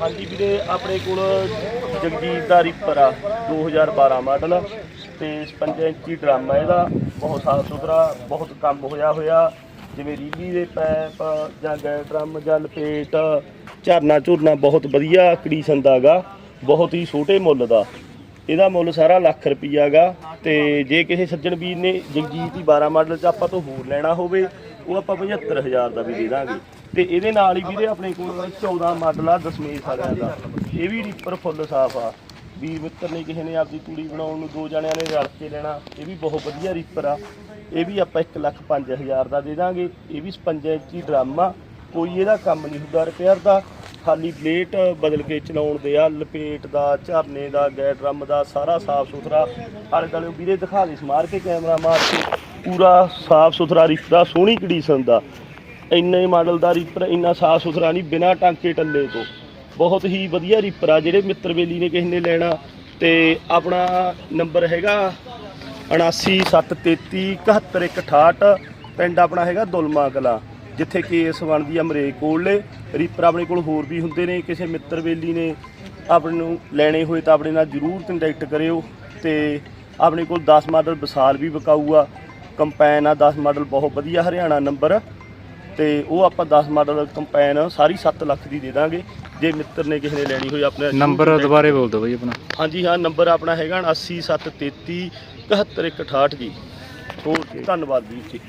ਹਾਂਜੀ ਵੀਰੇ, ਆਪਣੇ ਕੋਲ ਜਗਜੀਤ ਦਾ ਰੀਪਰ ਆ 2012 ਮਾਡਲ ਤੇ 55 ਇੰਚੀ ਡਰਮ ਆ ਇਹਦਾ। ਬਹੁਤ ਸਾਫ਼ ਸੁਥਰਾ, ਬਹੁਤ ਕੰਮ ਹੋਇਆ ਹੋਇਆ। ਜਿਵੇਂ ਰੀਲੀ ਦੇ ਪੈਪ ਜਾਂ ਗੈ ਡਰਮ ਜਾਂ ਲਪੇਟ, ਝਰਨਾ ਝੁਰਨਾ ਬਹੁਤ ਵਧੀਆ ਕੰਡੀਸ਼ਨ ਦਾ ਗਾ। ਬਹੁਤ ਹੀ ਛੋਟੇ ਮੁੱਲ ਦਾ। ਇਹਦਾ ਮੁੱਲ ਸਾਰਾ ਲੱਖ ਰੁਪਈਆ ਗਾ। ਤੇ ਜੇ ਕਿਸੇ ਸੱਜਣ ਵੀਰ ਨੇ ਜਗਜੀਤ ਦੀ 12 ਮਾਡਲ ਚ ਆਪਾਂ ਤੋਂ ਹੋਰ ਲੈਣਾ ਹੋਵੇ, ਉਹ ਆਪਾਂ 75000 ਦਾ ਵੀ ਦੇ ਦਾਂਗੇ। ਤੇ ਇਹਦੇ ਨਾਲ ਹੀ ਵੀਰੇ ਆਪਣੇ ਕੋਲ 14 ਮਾਡਲ ਆ ਦਸਮੇਸ਼ ਵਾਲਿਆਂ ਦਾ। ਇਹ ਵੀ ਰੀਪਰ ਫੁੱਲ ਸਾਫ਼ ਆ। ਵੀਰ ਮਿੱਤਰ ਨੇ ਕਿਸੇ ਨੇ ਆਪਦੀ ਕੁੜੀ ਬਣਾਉਣ ਨੂੰ ਦੋ ਜਣਿਆਂ ਨੇ ਰਲ ਕੇ ਲੈਣਾ, ਇਹ ਵੀ ਬਹੁਤ ਵਧੀਆ ਰੀਪਰ ਆ। ਇਹ ਵੀ ਆਪਾਂ 1 ਲੱਖ 5000 ਦਾ ਦੇ ਦਾਂਗੇ। ਇਹ ਵੀ 55 ਇੰਚੀ ਡਰਮ ਆ। ਕੋਈ ਇਹਦਾ ਕੰਮ ਨਹੀਂ ਹੁੰਦਾ ਰਿਪੇਅਰ ਦਾ। ਖਾਲੀ ਪਲੇਟ ਬਦਲ ਕੇ ਚਲਾਉਣ ਦੇ ਆ। ਲਪੇਟ ਦਾ, ਝਰਨੇ ਦਾ ਗੈ ਡਰਮ ਦਾ, ਸਾਰਾ ਸਾਫ਼ ਸੁਥਰਾ। ਆਲੇ ਦੁਆਲੇ ਵੀਰੇ ਦਿਖਾ ਦੇ, ਸਮਾਰ ਕੇ ਕੈਮਰਾ ਮਾਰ ਕੇ। ਪੂਰਾ ਸਾਫ਼ ਸੁਥਰਾ ਰਿਸ਼ਤਾ ਸੋਹਣੀ ਕੰਡੀਸ਼ਨ ਦਾ। ਇੰਨੇ ਮਾਡਲ ਦਾ ਰੀਪਰ, ਇੰਨਾ ਸਾਫ਼ ਸੁਥਰਾ ਨਹੀਂ, ਬਿਨਾ ਟਾਂਕੇ ਟੱਲੇ ਤੋਂ। ਬਹੁਤ ਹੀ ਵਧੀਆ ਰੀਪਰ ਆ, ਜਿਹੜੇ ਮਿੱਤਰ ਬੇਲੀ ਨੇ ਕਿਸੇ ਨੇ ਲੈਣਾ। ਤੇ ਆਪਣਾ ਨੰਬਰ ਹੈਗਾ 7973371168 ਪਿੰਡ ਆਪਣਾ ਹੈਗਾ ਦੁਲਮਾ ਕਲਾ ਜਿੱਥੇ ਕੇਸ ਬਣਦੀ ਆ ਮਰੇ ਕੋਲੇ ਰੀਪਰ ਆਪਣੇ ਕੋਲ ਹੋਰ ਵੀ ਹੁੰਦੇ ਨੇ, ਕਿਸੇ ਮਿੱਤਰ ਬੇਲੀ ਨੇ ਆਪਣੇ ਨੂੰ ਲੈਣੇ ਹੋਏ ਤਾਂ ਆਪਣੇ ਨਾਲ ਜਰੂਰ ਕੰਟੈਕਟ ਕਰਿਓ। ਤੇ ਆਪਣੇ ਕੋਲ 10 ਮਾਡਲ ਵਿਸਾਲ ਵੀ ਵਿਕਾਊ ਆ ਕੰਪੈਨ ਆ 10 ਮਾਡਲ ਬਹੁਤ ਵਧੀਆ ਹਰਿਆਣਾ ਨੰਬਰ। ਤੇ ਉਹ ਆਪਾਂ 10 ਮਾਡਲ ਕੰਪੈਨ ਸਾਰੀ 7 ਲੱਖ ਦੀ ਦੇ ਦਾਂਗੇ। ਜੇ ਮਿੱਤਰ ਨੇ ਕਿਸੇ ਨੇ ਲੈਣੀ ਹੋਈ ਆਪਣੇ ਨੰਬਰ ਦੁਬਾਰੇ ਬੋਲ ਦਿਓ ਬਈ ਆਪਣਾ। ਹਾਂਜੀ ਹਾਂ ਨੰਬਰ ਆਪਣਾ ਹੈਗਾ 80733 71168 ਜੀ। ਹੋਰ ਧੰਨਵਾਦ ਵੀਰ ਜੀ